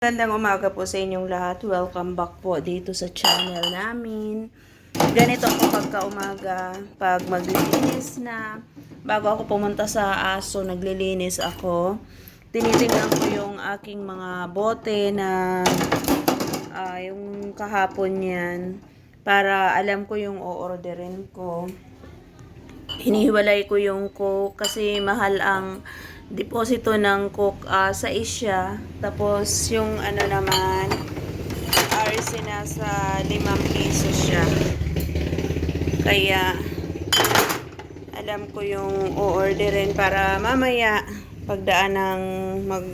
Magandang umaga po sa inyong lahat. Welcome back po dito sa channel namin. Ganito ako pagka umaga, pag maglilinis na, bago ako pumunta sa aso, naglilinis ako. Tinitingnan ko yung aking mga bote na ah, yung kahapon yan para alam ko yung o-orderin ko. Hinihiwalay ko yung coke kasi mahal ang deposito ng coke ah, sa isya. Tapos yung ano naman, RC nasa 5 piso siya. Kaya alam ko yung o-orderin para mamaya pagdaan ng mag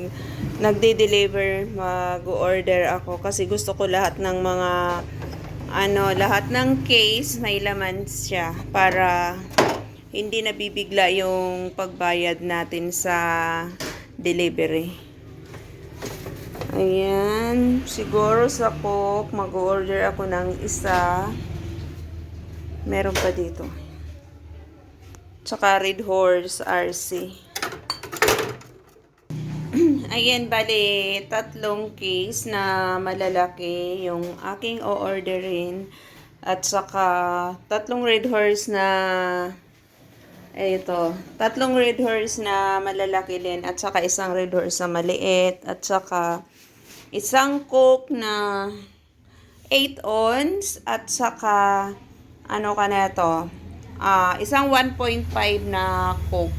nagde-deliver mag-order ako kasi gusto ko lahat ng mga ano lahat ng case may laman siya para hindi nabibigla yung pagbayad natin sa delivery. Ayan. Siguro sa Coke, mag-order ako ng isa. Meron pa dito. Tsaka Red Horse RC. Ayan, bali, tatlong case na malalaki yung aking o-orderin. At saka, tatlong Red Horse na ito, tatlong red horse na malalaki din at saka isang red horse na maliit at saka isang coke na 8 ons at saka ano ka na ito, ah, isang 1.5 na coke.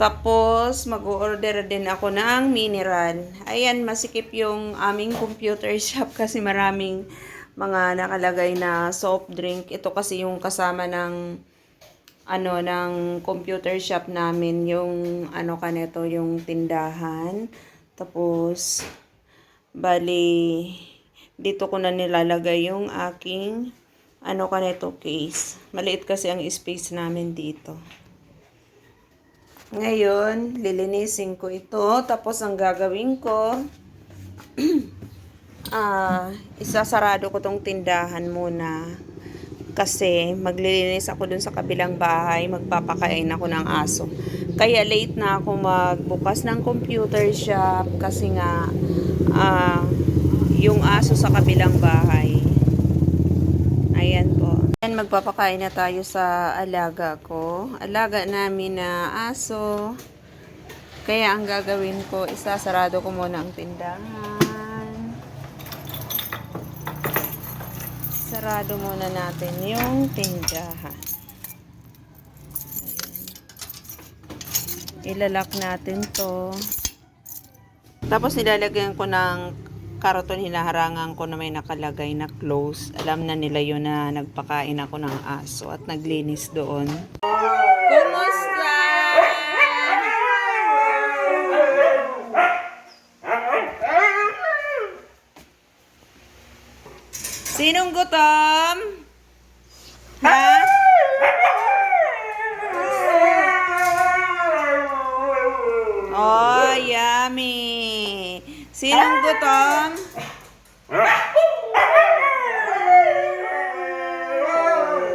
Tapos, mag-order din ako ng mineral. Ayan, masikip yung aming computer shop kasi maraming mga nakalagay na soft drink. Ito kasi yung kasama ng ano ng computer shop namin yung ano kanito yung tindahan. Tapos bali dito ko na nilalagay yung aking ano kanito case. Maliit kasi ang space namin dito. Ngayon lilinisin ko ito. Tapos ang gagawin ko ah isasarado ko tong tindahan muna kasi maglilinis ako dun sa kabilang bahay, magpapakain ako ng aso. Kaya late na ako magbukas ng computer shop kasi nga ah, yung aso sa kabilang bahay. Ayan po. Ayan, magpapakain na tayo sa alaga ko. Alaga namin na aso. Kaya ang gagawin ko, isasarado ko muna ang tindahan. Sarado muna natin yung tindahan. Ayan. Ilalak natin to. Tapos nilalagyan ko ng karaton, hinaharangan ko na may nakalagay na close. Alam na nila yun na nagpakain ako ng aso at naglinis doon. Sinong gutom? Ha? Oh, yummy. Sinong gutom?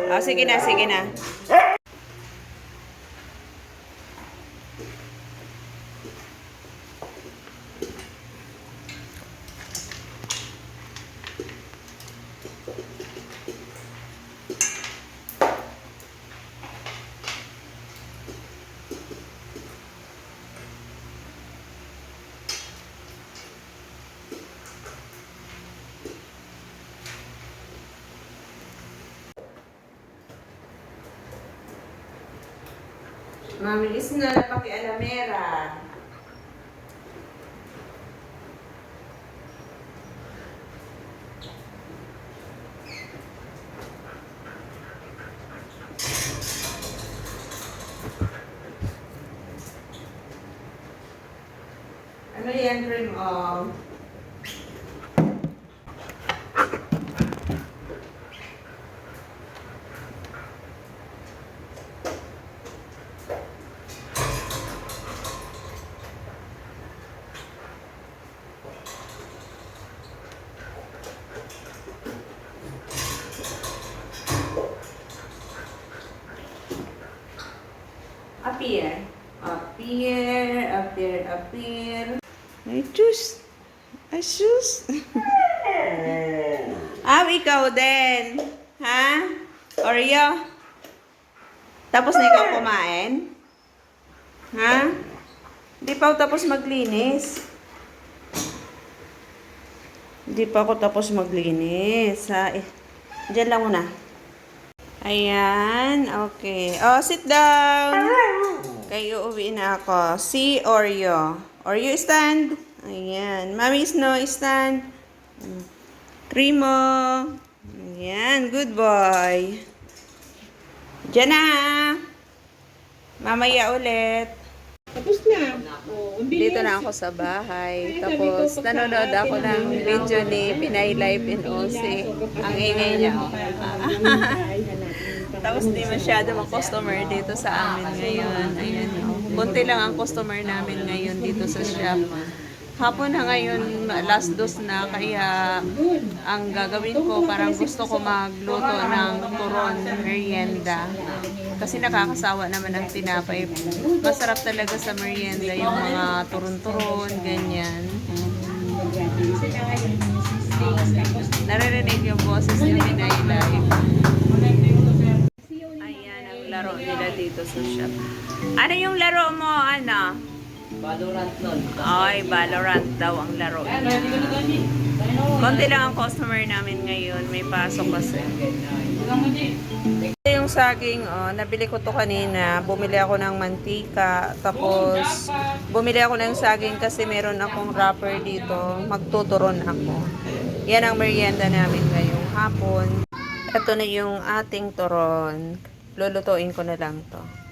Oh, sige na, sige na. Mamilis na na pakialamera. Ano yan, Dream of? Appear. Appear, appear, appear. Ay, Diyos. Ay, sus. ah, ikaw din. Ha? Oreo? Tapos na ikaw kumain? Ha? Hindi pa ako tapos maglinis. Hindi pa ako tapos maglinis. Ha? Eh, Diyan lang muna. Ayan. Okay. Oh, sit down. Kayo uuwi na ako. Si Oreo. Oreo, stand. Ayan. Mami Snow, stand. Primo. Ayan. Good boy. Diyan na. Mamaya ulit. Tapos na. Oh. Dito na ako sa bahay. Tapos nanonood ako ng video ni Pinay Life in OC. Ang ingay niya. Tapos di masyado mga customer dito sa amin ngayon. Ayan. Kunti lang ang customer namin ngayon dito sa shop. Hapon na ngayon, last dos na, kaya ang gagawin ko, parang gusto ko magluto ng turon merienda. Kasi nakakasawa naman ang tinapay. Masarap talaga sa merienda yung mga turon-turon, ganyan. Naririnig yung boses ni Pinay Live. Laro nila dito sa shop. Ano yung laro mo, ano? Valorant nun. Ay, Valorant daw ang laro niya. Konti lang ang customer namin ngayon. May pasok kasi. Ito yung saging, oh, nabili ko to kanina. Bumili ako ng mantika. Tapos, bumili ako ng saging kasi meron akong wrapper dito. Magtuturon ako. Yan ang merienda namin ngayong hapon. Ito na yung ating turon. Lulutuin ko na lang to.